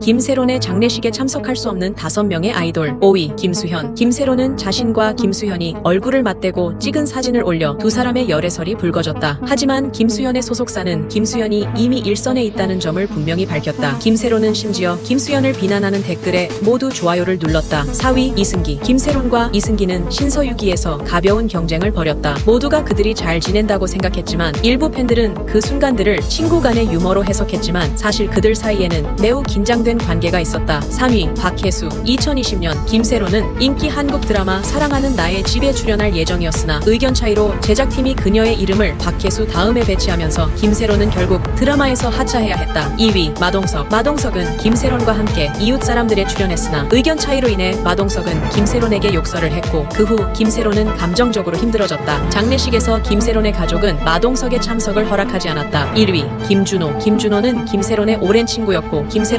김세론의 장례식에 참석할 수 없는 5명의 아이돌 5위 김수현 김세론은 자신과 김수현이 얼굴을 맞대고 찍은 사진을 올려 두 사람의 열애설이 불거졌다. 하지만 김수현의 소속사는 김수현이 이미 일선에 있다는 점을 분명히 밝혔다. 김세론은 심지어 김수현을 비난하는 댓글에 모두 좋아요를 눌렀다. 4위 이승기 김세론과 이승기는 신서유기에서 가벼운 경쟁을 벌였다. 모두가 그들이 잘 지낸다고 생각했지만 일부 팬들은 그 순간들을 친구 간의 유머로 해석했지만 사실 그들 사이에는 매우 긴장된 관계가 있었다. 3위 박혜수 2020년 김세론은 인기 한국 드라마 사랑하는 나의 집에 출연할 예정이었으나 의견 차이로 제작팀이 그녀의 이름을 박혜수 다음에 배치하면서 김세론은 결국 드라마에서 하차해야 했다. 2위 마동석 마동석은 김세론과 함께 이웃 사람들에 출연했으나 의견 차이로 인해 마동석은 김세론에게 욕설을 했고 그 후 김세론은 감정적으로 힘들어졌다. 장례식에서 김세론의 가족은 마동석의 참석을 허락하지 않았다. 1위 김준호 김준호는 김세론의 오랜 친구였고 김세론